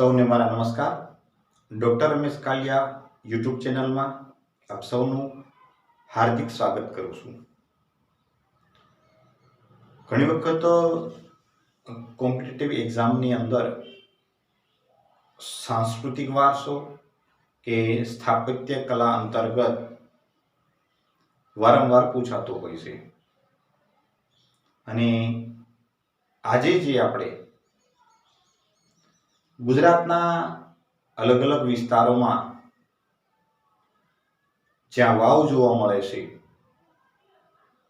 સૌને મારા નમસ્કાર. ડૉક્ટર રમેશ કાલિયા યુટ્યુબ ચેનલમાં આપ સૌનું હાર્દિક સ્વાગત કરું છું. ઘણી વખત કોમ્પિટિટિવ એક્ઝામની અંદર સાંસ્કૃતિક વારસો કે સ્થાપત્ય કલા અંતર્ગત વારંવાર પૂછાતો હોય છે. અને આજે જે આપણે ગુજરાતના અલગ અલગ વિસ્તારોમાં જ્યાં વાવ જોવા મળે છે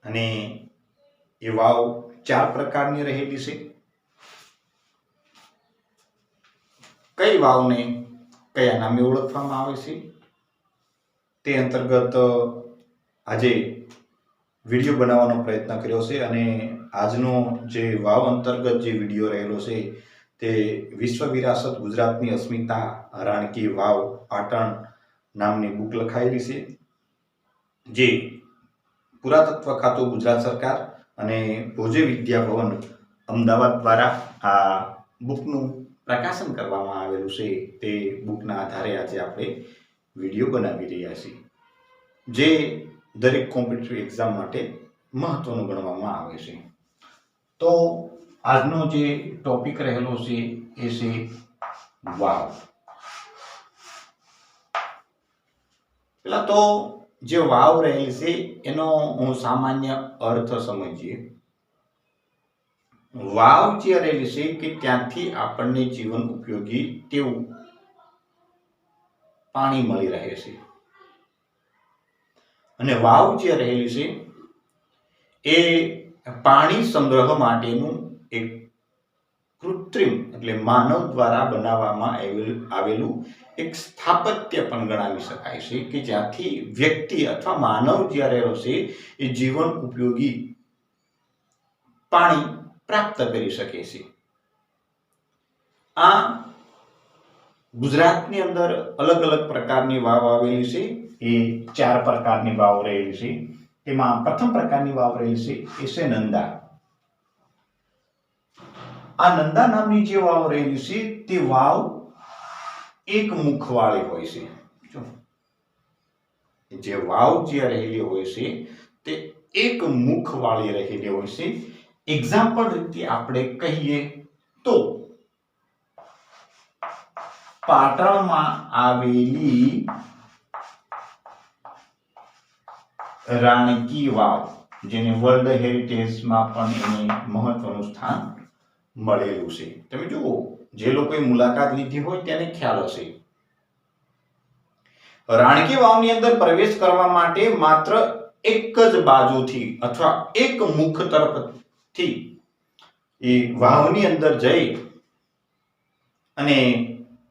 અને એ વાવ ચાર પ્રકારની રહેલી છે. કઈ વાવને કયા નામે ઓળખવામાં આવે છે? તે અંતર્ગત આજે વીડિયો બનાવવાનો પ્રયત્ન કર્યો છે અને આજનો જે વાવ અંતર્ગત જે વીડિયો રહેલો છે તે વિશ્વ વિરાસત ગુજરાતની અસ્મિતા રાણકી વાવ પાટણ નામની બુક લખાયેલી છે, જે પુરાતત્વ ખાતું ગુજરાત સરકાર અને ભોજે વિદ્યા ભવન અમદાવાદ દ્વારા આ બુકનું પ્રકાશન કરવામાં આવેલું છે. તે બુકના આધારે આજે આપણે વીડિયો બનાવી રહ્યા છીએ, જે દરેક કોમ્પિટિટિવ એક્ઝામ માટે મહત્વનું ગણવામાં આવે છે. તો આજનો જે ટોપિક રહેલો છે એ છે વાવ. પેલા તો જે વાવ રહેલી છે એનો હું સામાન્ય અર્થ સમજીએ. વાવ જે રહેલી છે કે ત્યાંથી આપણને જીવન ઉપયોગી તેવું પાણી મળી રહે છે. અને વાવ જે રહેલી છે એ પાણી સંગ્રહ માટેનું એક કૃત્રિમ એટલે માનવ દ્વારા બનાવવામાં આવેલ એક સ્થાપત્ય પણ ગણાવી શકાય છે કે જ્યાંથી વ્યક્તિ અથવા માનવ જ્યારે રહેશે, એ જીવન ઉપયોગી પાણી પ્રાપ્ત કરી શકે છે. આ ગુજરાતની અંદર અલગ અલગ પ્રકારની વાવ આવેલી છે. એ ચાર પ્રકારની વાવ રહેલી છે. તેમાં પ્રથમ પ્રકારની વાવ રહેલી છે, એ છે નંદા. આ નંદા નામની જે વાવ રહેલી છે, તે વાવ એક મુખવાળી હોય છે. જો. વાવ જે રહેલી હોય છે, તે એક મુખવાળી રહેલી હોય છે. એક્ઝામ્પલ રીતે આપણે કહીએ તો, પાટણમાં આવેલી રાણકી વાવ, જેને વર્લ્ડ હેરિટેજમાં પણ એને મહત્વનું સ્થાન મળેલું છે. તમે જુઓ, જે લોકોએ મુલાકાત લીધી હોય તેને ખ્યાલ હશે. રાણકી વાવની અંદર પ્રવેશ કરવા માટે માત્ર એક જ બાજુથી અથવા એક મુખ તરફથી એ વાવની અંદર જઈ અને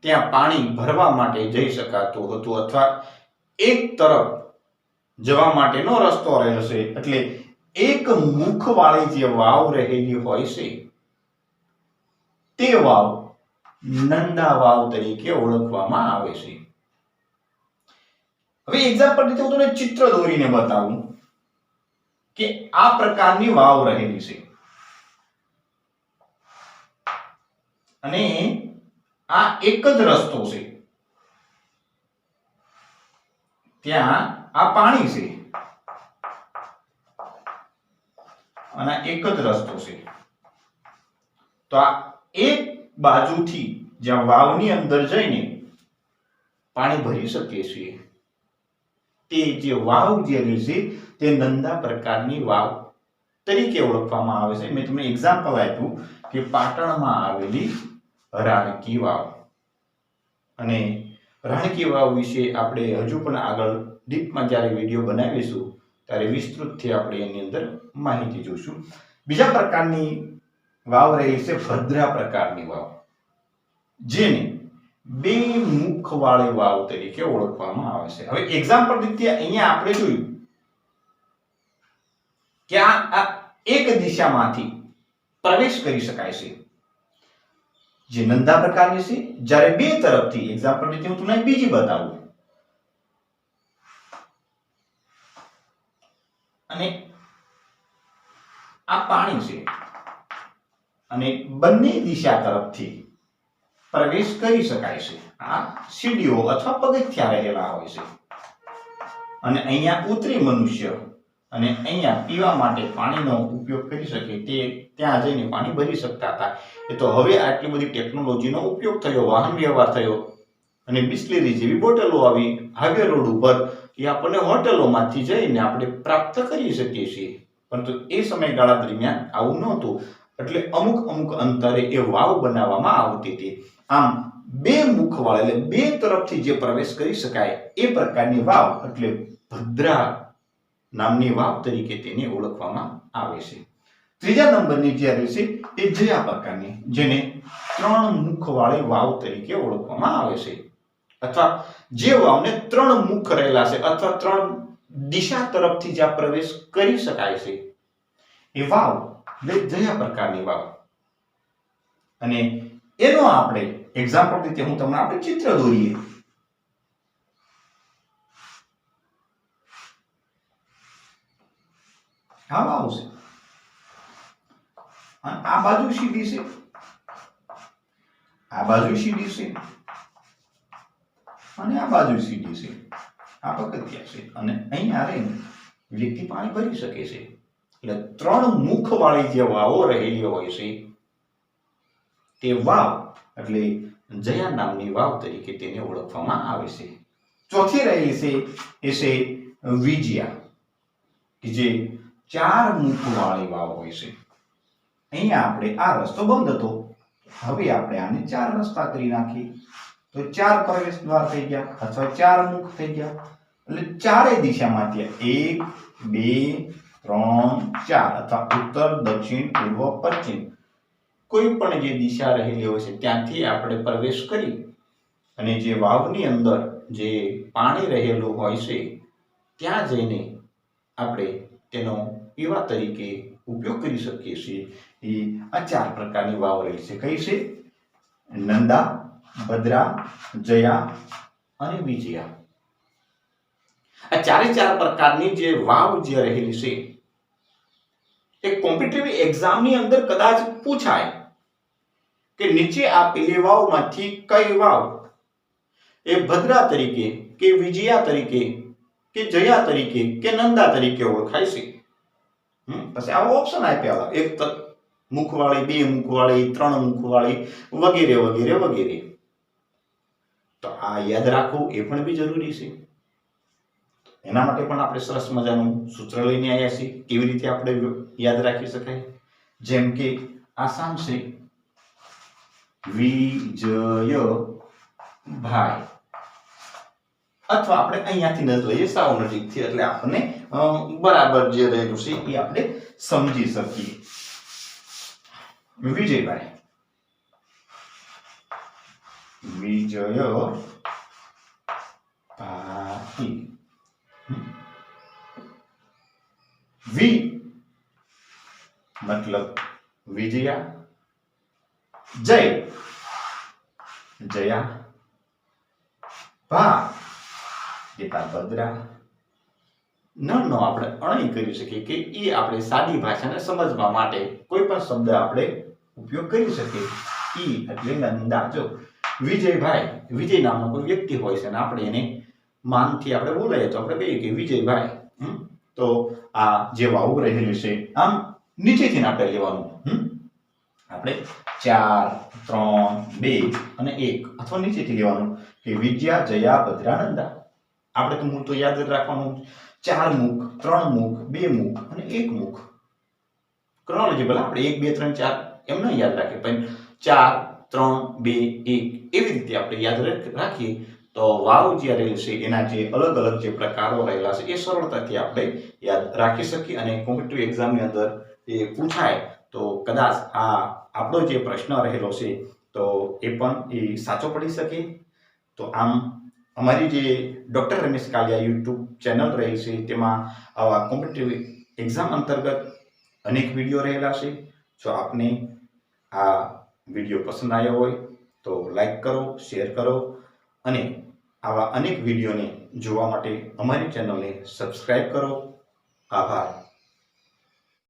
ત્યાં પાણી ભરવા માટે જઈ શકાતું હતું અથવા એક તરફ જવા માટેનો રસ્તો રહેશે. એટલે એક મુખવાળી જે વાવ રહેલી હોય છે તે વાવ નંદા વાવ તરીકે ઓળખવામાં આવે છે. હવે એક્ઝામ્પલ રીતે હું તમને ચિત્ર દોરીને બતાવું કે આ પ્રકારની વાવ રહેલી છે. અને આ એક જ રસ્તો છે. ત્યાં આ પાણી છે. અને એક જ રસ્તો છે. તો આ એક બાજુથી જ્યાં વાવની અંદર જઈને પાણી ભરી શકીએ છીએ. તે જે વાવ જે રહી છે, તે નંદા પ્રકારની વાવ તરીકે ઓળખવામાં આવે છે. મેં તમને એક્ઝામ્પલ આપ્યું કે પાટણમાં આવેલી રાણકી વાવ. અને રાણકી વાવ વિશે આપણે હજુ પણ આગળ ડીપમાં જ્યારે વીડિયો બનાવીશું, ત્યારે વિસ્તૃતથી આપણે એની અંદર માહિતી જોઈશું. બીજા પ્રકારની વાવ રહેલી છે ભદ્રા પ્રકારની વાવ. જેને બે મુખવાળી વાવ તરીકે ઓળખવામાં આવે છે. હવે એક્ઝામ્પલ રીતે અહીંયા આપણે જોયું કે આ એક દિશામાંથી પ્રવેશ કરી શકાય છે. જે નંદા પ્રકારની છે. જ્યારે બે તરફથી એક્ઝામ્પલ રીતે હું તમને બીજી બતાવું. અને આ પાણી છે. અને બંને દિશા તરફથી પ્રવેશ કરી શકાય છે. આ સીડીઓ અથવા પગથિયા રહેલા હોય છે. અને અહીંયા ઉતરી મનુષ્ય અને અહીંયા પીવા માટે પાણીનો ઉપયોગ કરી શકે તે ત્યાં જઈને પાણી ભરી શકતા હતા. એ તો હવે આટલી બધી ટેકનોલોજીનો ઉપયોગ થયો, વાહન વ્યવહાર થયો અને બિસ્લેરી જેવી બોટલો આવી હાઈવે રોડ ઉપર એ આપણને હોટલોમાંથી જઈને આપણે પ્રાપ્ત કરી શકીએ છીએ. પરંતુ એ સમયગાળા દરમિયાન આવું નહોતું. એટલે અમુક અમુક અંતરે એ વાવ બનાવવામાં આવતી હતી. આમ બે મુખવાળા એટલે બે તરફથી જે પ્રવેશ કરી શકાય એ પ્રકારની વાવ એટલે ભદ્રા નામની વાવ તરીકે તેને ઓળખવામાં આવે છે. ત્રીજા નંબરની જે આવે છે એ જયા પ્રકારની, જેને ત્રણ મુખવાળી વાવ તરીકે ઓળખવામાં આવે છે. અથવા જે વાવને ત્રણ મુખ રહેલા છે અથવા ત્રણ દિશા તરફથી જ્યાં પ્રવેશ કરી શકાય છે, એ વાવ જયા પ્રકારની વાવ. અને એનો આપણે એક્ઝામ્પલ રીતે હું તમને આપણે ચિત્ર દોરીએ. આ વાવ છે. આ બાજુ સીધી છે. આ બાજુ સીધી છે. અને આ બાજુ સીધી છે. આ પગથિયા છે. અને અહીં રહીને વ્યક્તિ પાણી ભરી શકે છે. એટલે ત્રણ મુખવાળી જે વાવો રહેલી હોય છે, તે વાવ એટલે જયા નામની વાવ તરીકે તેને ઓળખવામાં આવે છે. ચોથી રહેલી છે, એ છે વિજયા, કે જે ચાર મુખવાળી વાવ હોય છે. અહીંયા આપણે આ રસ્તો બંધ હતો. હવે આપણે આને ચાર રસ્તા કરી નાખીએ. તો ચાર પ્રવેશ દ્વાર થઈ ગયા, અથવા ચાર મુખ થઈ ગયા. એટલે ચારેય ત્યાં એક, બે ત્રણ, ચાર અથવા ઉત્તર, દક્ષિણ, પૂર્વ, પશ્ચિમ. કોઈ પણ જે દિશા રહેલી હોય છે, ત્યાંથી આપણે પ્રવેશ કરી અને જે વાવની અંદર જે પાણી રહેલું હોય છે, ત્યાં જઈને આપણે તેનો પીવા તરીકે ઉપયોગ કરી શકીએ છીએ. એ આ ચાર પ્રકારની વાવ રહી છે. કઈ છે? નંદા, ભદ્રા, જયા અને વિજયા. આ ચારે ચાર પ્રકારની જે વાવ જે રહેલી છે એ કોમ્પિટિટિવ એક્ઝામની અંદર કદાચ પૂછાય કે નીચે આપેલી વાવમાંથી કઈ વાવ? એ ભદ્રા તરીકે કે વિજયા તરીકે કે જયા તરીકે કે નંદા તરીકે ઓળખાય છે. પછી આવો ઓપ્શન આપ્યા એક મુખવાળી, બે મુખવાળી, ત્રણ મુખવાળી, વગેરે વગેરે વગેરે. તો આ યાદ રાખવું એ પણ બી જરૂરી છે. એના માટે પણ આપણે સરસ મજાનું સૂત્ર લઈને આવ્યા છીએ. કેવી રીતે આપણે યાદ રાખી શકાય? જેમ કે, આસામ છે. વિજય ભાઈ. અથવા આપણે અહીંયાથી નજર લઈએ સાવ નજીકથી એટલે આપણને બરાબર જે રહેલું છે એ આપણે સમજી શકીએ. વિજયભાઈ. વિજય વી. મતલબ વિજયા. જય. જયા. ભા. દેતા ભદ્રા. ન, નો, આપણે અણી કરી શકીએ કે એ આપણે સાદી ભાષાને સમજવા માટે કોઈ પણ શબ્દ આપણે ઉપયોગ કરી શકીએ. ઈ એટલે નંદા. જો, વિજયભાઈ, વિજય નામનો કોઈ વ્યક્તિ હોય છે ને આપણે એને માનથી આપણે બોલાઈએ તો આપણે કહીએ કે વિજયભાઈ, હમ તો આ જે વાવ રહેલું છે, આમ નીચેથી આપણે લેવાનું આપણે ચાર, ત્રણ, બે અને એક, અથવા નીચેથી લેવાનું કે વિજયા જયા ભદ્રાનંદા. આપણે તો મૂળ તો યાદ રાખવાનું. ચાર મુખ, ત્રણ મુખ, બે મુખ અને એક મુખ. ક્રોનોલોજી ભલે આપણે એક, બે, ત્રણ, ચાર એમ ન યાદ રાખીએ, પણ ચાર, ત્રણ, બે, એક એવી રીતે આપણે યાદ રાખ- રાખીએ તો વાવ જે રહેલ છે, એના જે અલગ અલગ જે પ્રકારો રહેલા છે, એ સરળતાથી આપણે યાદ રાખી શકીએ અને કોમ્પિટિટિવ એક્ઝામની અંદર એ પૂછાય. તો કદાચ આ આપણો જે પ્રશ્ન રહેલો છે, તો એ પણ એ સાચો પડી શકે. તો આમ અમારી જે doctor Ramesh Kalia YouTube channel રહી છે, તેમાં આવા કોમ્પિટિટિવ એક્ઝામ અંતર્ગત અનેક વીડિયો રહેલા છે. જો આપને આ વીડિયો પસંદ આવ્યો હોય, તો લાઈક કરો, શેર કરો અને આવા અનેક વિડીયોને જોવા માટે અમારી ચેનલને સબસ્ક્રાઈબ કરો. આભાર.